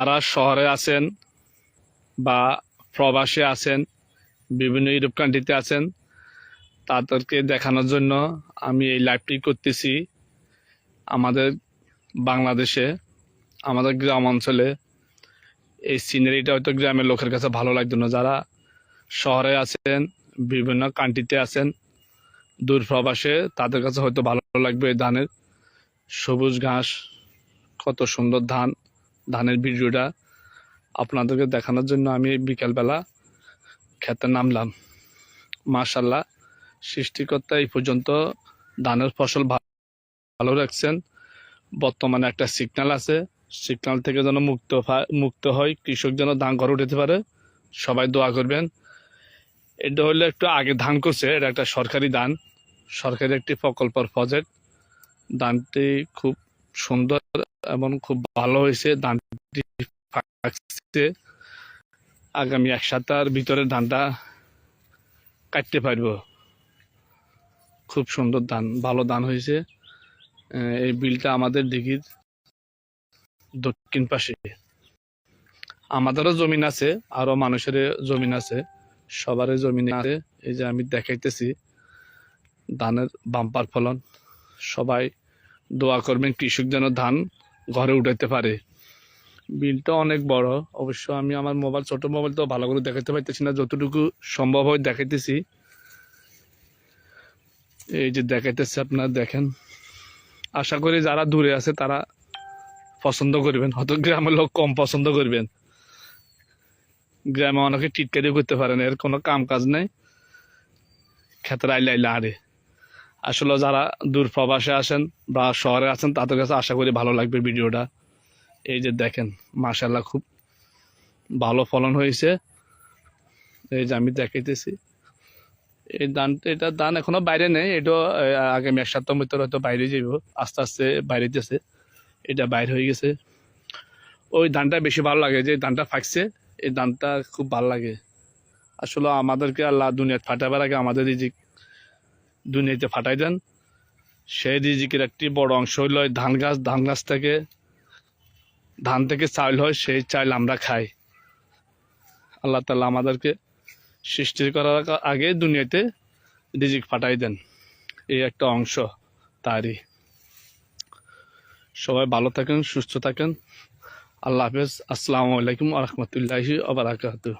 যারা শহরে আছেন বা প্রবাসে আছেন, বিভিন্ন ইউরোপ কান্ট্রিতে আছেন, তাদেরকে দেখানোর জন্য আমি এই লাইভটি করতেছি আমাদের বাংলাদেশে, আমাদের গ্রাম অঞ্চলে। এই সিনারিটা হয়তো গ্রামের লোকের কাছে ভালো লাগতো না। যারা শহরে আছেন, বিভিন্ন কান্ট্রিতে আছেন, দূর প্রবাসে, তাদের কাছে হয়তো ভালো লাগবে এই ধানের। সবুজ ঘাস, কত সুন্দর ধান। ধানের ভিডিওটা আপনাদেরকে দেখানোর জন্য আমি বিকালবেলা খেতে নামলাম। মাশাল্লাহ সৃষ্টিকর্তা এই পর্যন্ত ধানের ফসল ভালো রাখছেন। বর্তমানে একটা সিগন্যাল আছে, সিগন্যাল থেকে যেন মুক্ত মুক্ত হয়, কৃষক যেন ধান ঘর উঠাতে পারে, সবাই দোয়া করবেন। এটা হলো একটু আগে ধান করছে, এটা একটা সরকারি ধান, সরকারি একটি প্রকল্পর প্রজেক্ট দানটি খুব সুন্দর এবং খুব ভালো হয়েছে, ধানটি পাকছে। আগামী এক সপ্তাহের ভিতরে ধানটা কাটতে পারব। খুব সুন্দর ধান, ভালো ধান হয়েছে। এই বিলটা আমাদের দিঘির দক্ষিণ পাশে। আমাদেরও জমিন আছে আরও মানুষের জমিন আছে, সবারই জমিন আছে। এই যে আমি দেখাইতেছি, ধানের বাম্পার ফলন। সবাই দোয়া করবেন, কৃষক যেন ধান ঘরে উঠাইতে পারে। বিলটা অনেক বড়। অবশ্য আমি আমার মোবাইল, ছোট মোবাইল তো ভালো করে দেখাতে পারতেছি না। যতটুকু সম্ভব হয় দেখাইতেছি। এই যে দেখাইতেছে আপনারা, দেখেন। আশা করি যারা দূরে আছে তারা পছন্দ করবেন। হয়তো গ্রামের লোক কম পছন্দ করবেন। গ্রামে অনেকে টিটকারিও করতে পারেন এর কোনো কাম কাজ নেই। ক্ষেত্রে আইলে আইলে আরে। আসলে যারা দূর প্রবাসে আসেন বা শহরে আছেন, তাদের কাছে আশা করি ভালো লাগবে ভিডিওটা। এই যে দেখেন মাশাল্লাহ খুব ভালো ফলন হয়েছে। এই যে আমি দেখাইতেছি। এই ধান, এটা ধান এখনও বাইরে নেই এটা আগামী এক সপ্তাহের ভিতরে হয়তো বাইরে যাইব। আস্তে আস্তে বাইরে যেছে এটা বাইরে হয়ে গেছে। ওই ধানটা বেশি ভালো লাগে, যে ধানটা ফাঁকছে এই ধানটা খুব ভালো লাগে। আসলে আমাদেরকে আল্লাহ দুনিয়া ফাটাবার আগে আমাদের রিজিক দুনিয়াতে ফাটাই দেন। সেই রিজিকের একটি বড় অংশ হইল ধান গাছ। ধান গাছ থেকে, ধান থেকে চাল হয়, সেই চাল আমরা খাই। আল্লাহ তালা আমাদেরকে সৃষ্টি করার আগে দুনিয়াতে রিজিক ফাটাই দেন। এই একটা অংশ তারই। সবাই ভালো থাকেন, সুস্থ থাকেন। আল্লাহ হাফেজ। আসসালামু আলাইকুম আ রহমতুল্লাহি আবরাকাতু